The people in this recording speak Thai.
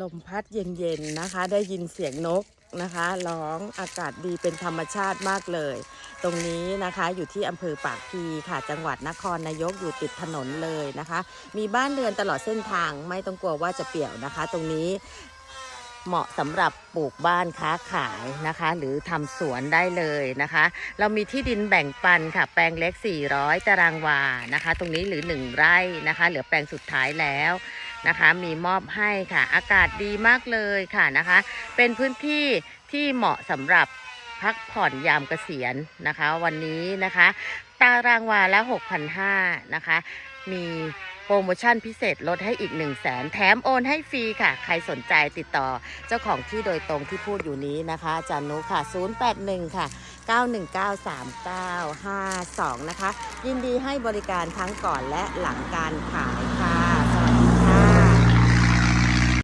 ลมพัดเย็นๆนะคะ ได้ยินเสียงนกนะคะร้องอากาศดีเป็นธรรมชาติมากเลย ตรงนี้นะคะอยู่ที่อำเภอปากพีค่ะจังหวัดนครนายกอยู่ติดถนนเลยนะคะ มีบ้านเรือนตลอดเส้นทางไม่ต้องกลัวว่าจะเปี่ยวนะคะ ตรงนี้เหมาะสำหรับปลูกบ้านค้าขายนะคะ หรือทำสวนได้เลยนะคะ เรามีที่ดินแบ่งปันค่ะ แปลงเล็ก 400 ตารางวานะคะ ตรงนี้หรือ 1 ไร่นะคะ เหลือแปลงสุดท้ายแล้ว นะคะ มีมอบให้ค่ะ อากาศดีมากเลยค่ะนะคะ เป็นพื้นที่ที่เหมาะสำหรับพักผ่อนยามเกษียณนะคะ วันนี้นะคะ ตารางวาละ 6,500นะคะ มีโปรโมชั่นพิเศษลดให้อีก 1 0 0 0 0แสนแถมโอนให้ฟรีค่ะ ใครสนใจติดต่อเจ้าของที่โดยตรงที่พูดอยู่นี้นะคะจารย์นุค่ะ 081 ค่ะ 9193952 นะคะ ยินดีให้บริการทั้งก่อนและหลังการขายค่ะ